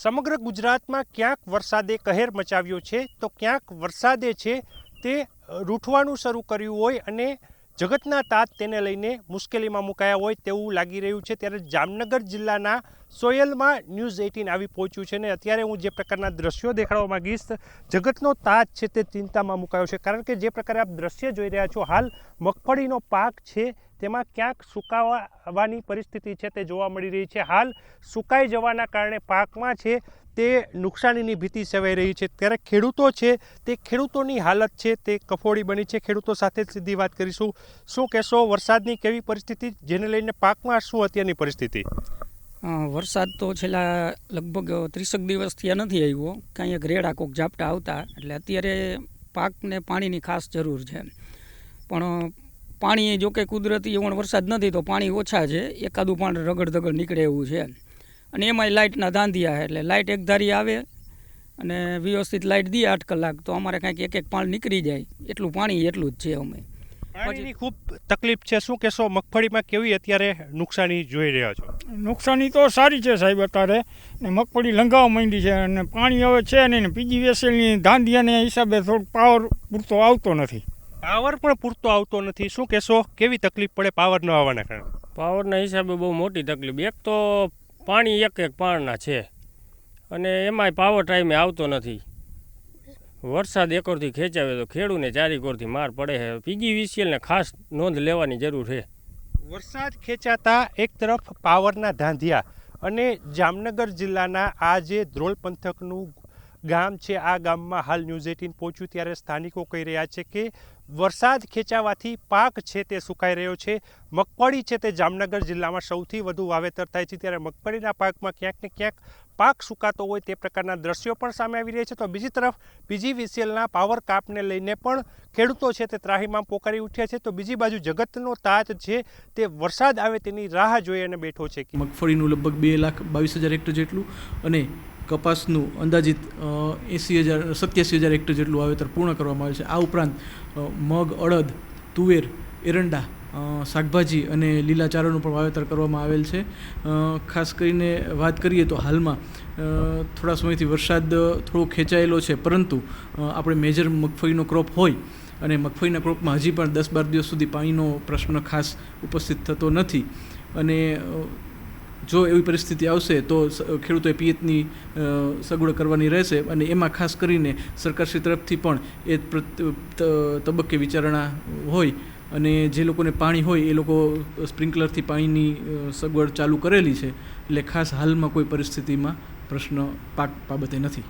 સમગ્ર ગુજરાતમાં ક્યાંક વરસાદે કહેર મચાવ્યો છે, તો ક્યાંક વરસાદે છે તે રૂઠવાનું શરૂ કર્યું હોય અને જગતના તાત તેને લઈને મુશ્કેલીમાં મુકાયા હોય તેવું લાગી રહ્યું છે. ત્યારે જામનગર જિલ્લાના સોયલમાં ન્યૂઝ એઇટીન આવી પહોંચ્યું છે ને અત્યારે હું જે પ્રકારના દ્રશ્યો દેખાડવા માગીશ, જગતનો તાત છે તે ચિંતામાં મુકાયો છે. કારણ કે જે પ્રકારે આપ દ્રશ્ય જોઈ રહ્યા છો, હાલ મગફળીનો પાક છે તેમાં ક્યાંક સુકાવાની પરિસ્થિતિ છે તે જોવા મળી રહી છે. હાલ સુકાઈ જવાના કારણે પાકમાં છે તે નુકસાનીની ભીતિ સેવાઈ રહી છે. ત્યારે ખેડૂતો છે તે ખેડૂતોની હાલત છે તે કફોડી બની છે. ખેડૂતો સાથે સીધી વાત કરીશું. શું કહેશો, વરસાદની કેવી પરિસ્થિતિ? જેને લઈને પાકમાં શું અત્યારની પરિસ્થિતિ? વરસાદ તો છેલ્લા લગભગ ત્રીસેક દિવસથી ત્યાં નથી આવ્યો. કાંઈ એક રેડા કોક ઝાપટા આવતા. એટલે અત્યારે પાકને પાણીની ખાસ જરૂર છે. પણ પાણી જો કે કુદરતી એવો વરસાદ નથી તો પાણી ઓછા છે. એકાદું પણ રગડ ધગડ નીકળે એવું છે અને એમાંય લાઇટના ધાંધિયા એટલે લાઇટ એક ધારી આવે અને વ્યવસ્થિત લાઇટ દઈએ આઠ કલાક તો અમારે કાંઈક એક એક પાણ નીકળી જાય. એટલું પાણી એટલું જ છે અમે. પાણીની ખૂબ તકલીફ છે. શું કહેશો મગફળીમાં કેવી અત્યારે નુકસાની જોઈ રહ્યા છો? નુકસાની તો સારી છે સાહેબ અત્યારે. ને મગફળી લંગાવવા માંડી છે અને પાણી હવે છે નહીં ને પીજી વેસેલની ધાંધિયાને હિસાબે થોડોક પાવર પૂરતો આવતો નથી. પાવર પણ પૂરતો આવતો નથી. શું કહેશો? કેવી તકલીફ પડે પાવર ન આવવાના કારણે? પાવરના હિસાબે બહુ મોટી તકલીફ. એક તો પાણી એક એક પાણના છે. અને એમાંય પાવર ટાઈમે આવતો નથી. વરસાદ એકોરથી ખેંચાવે તો ખેડૂને ચારી કોરથી માર પડે છે. પીજી વીસીએલને ખાસ નોંધ લેવાની જરૂર છે. વરસાદ ખેંચાતા એક તરફ પાવરના ધાંધિયા અને જામનગર જિલ્લાના આ જે ધ્રોલ પંથકનું ગામ છે આ ગામમાં હાલ ન્યૂઝ એટીન પહોંચ્યું ત્યારે સ્થાનિકો કહી રહ્યા છે કે વરસાદ ખેંચાવાથી પાક છે તે સુકાઈ રહ્યો છે. મગફળી છે તે જામનગર જિલ્લામાં સૌથી વધુ વાવેતર થાય છે. ત્યારે મગફળીના પાકમાં ક્યાંક ને ક્યાંક પાક સુકાતો હોય તે પ્રકારના દ્રશ્યો પણ સામે આવી રહ્યા છે. તો બીજી તરફ પીજીવીસીએલના પાવર કાપને લઈને પણ ખેડૂતો છે તે ત્રાહીમામ પોકારી ઉઠ્યા છે. તો બીજી બાજુ જગતનો તાત છે તે વરસાદ આવે તેની રાહ જોઈ અને બેઠો છે. મગફળીનું લગભગ બે લાખ બાવીસ હજાર હેક્ટર જેટલું અને કપાસનું અંદાજિત એંસી હજાર, સત્યાસી હજાર હેક્ટર જેટલું વાવેતર પૂર્ણ કરવામાં આવે છે. આ ઉપરાંત મગ, અડદ, તુવેર, એરંડા શાકભાજી અને લીલા ચારોનું પણ વાવેતર કરવામાં આવેલ છે. ખાસ કરીને વાત કરીએ તો હાલમાં થોડા સમયથી વરસાદ થોડો ખેંચાયેલો છે, પરંતુ આપણે મેજર મગફળીનો ક્રોપ હોય અને મગફળીના ક્રોપમાં હજી પણ દસ બાર દિવસ સુધી પાણીનો પ્રશ્ન ખાસ ઉપસ્થિત થતો નથી. અને જો એવી પરિસ્થિતિ આવશે તો ખેડૂતોએ પિયતની સગવડ કરવાની રહેશે અને એમાં ખાસ કરીને સરકારશ્રી તરફથી પણ એ તબક્કે વિચારણા હોય અને જે લોકોને પાણી હોય એ લોકો સ્પ્રિંકલરથી પાણીની સગવડ ચાલુ કરેલી છે. એટલે ખાસ હાલમાં કોઈ પરિસ્થિતિમાં પ્રશ્ન પાક બાબતે નથી.